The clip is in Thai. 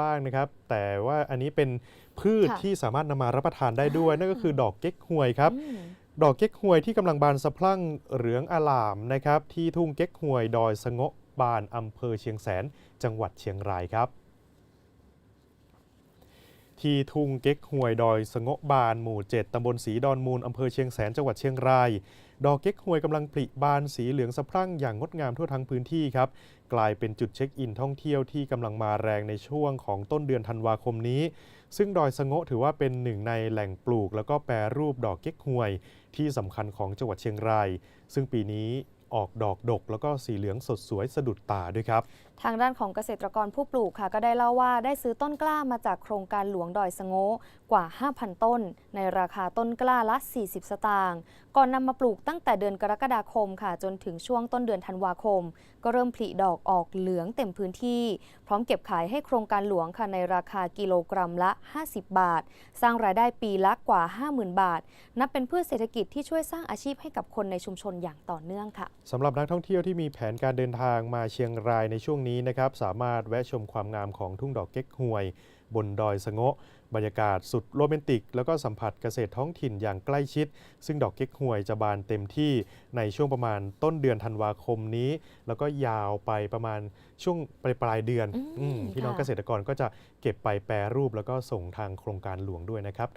บ้างนะครับ แต่ว่าอันนี้เป็นพืชค่ะที่สามารถนำมารับประทานได้ด้วย นั่นก็คือดอกเก๊กฮวยครับอืมดอกเก๊กฮวยที่กำลังบานสะพรั่งเหลืองอลามนะครับที่ทุ่งเก๊กฮวยดอยสะโงะบานอำเภอเชียงแสน จังหวัดเชียงรายครับ ที่ทุ่งเก๊กฮวยดอยสะโงะบานหมู่ 7 ตำบลสีดอนมูล อำเภอเชียงแสน จังหวัดเชียงราย ดอกเก๊กฮวยกำลังผลิบานสีเหลืองสะพรั่งอย่างงดงามทั่วทั้งพื้นที่ครับ กลายเป็นจุดเช็คอินท่องเที่ยวที่กำลังมาแรงในช่วงของต้นเดือนธันวาคมนี้ ซึ่งดอยสะโงะถือว่าเป็นหนึ่งในแหล่งปลูก แล้วก็แปรรูปดอกเก๊กฮวย ที่สำคัญของจังหวัดเชียงราย ซึ่งปีนี้ ออกดอกดก แล้วก็สีเหลืองสดสวยสะดุดตาด้วยครับ ทางด้านของเกษตรกรผู้ปลูกค่ะ ก็ได้เล่าว่าได้ซื้อต้นกล้ามาจากโครงการหลวงดอยสะโงกว่า 5,000 ต้น ในราคาต้นกล้าละ 40 สตางค์ก่อนนำมาปลูกตั้งแต่เดือนกรกฎาคมค่ะ จนถึงช่วงต้นเดือนธันวาคม ก็เริ่มผลิดอกออกเหลืองเต็มพื้นที่ พร้อมเก็บขายให้โครงการหลวงค่ะในราคากิโลกรัมละ 50 บาท สร้างรายได้ปีละกว่า 50,000 บาท นับเป็นพืชเศรษฐกิจที่ช่วยสร้างอาชีพให้กับคนในชุมชนอย่างต่อเนื่องค่ะสำหรับนักท่องเที่ยวที่มีแผนการเดินทางมาเชียงรายในช่วงนี้นะครับ สามารถแวะชมความงามของทุ่งดอกเก๊กฮวย บนดอยสะโงะบรรยากาศสุดโรแมนติก แล้วก็สัมผัสเกษตรท้องถิ่นอย่างใกล้ชิด ซึ่งดอกเก๊กฮวยจะบานเต็มที่ในช่วงประมาณต้นเดือนธันวาคมนี้ แล้วก็ยาวไปประมาณช่วงปลายปลายๆเดือนอืมอืมพี่น้องค่ะเกษตรกรก็จะเก็บไปแปรรูปแล้วก็ส่งทางโครงการหลวงด้วยนะครับ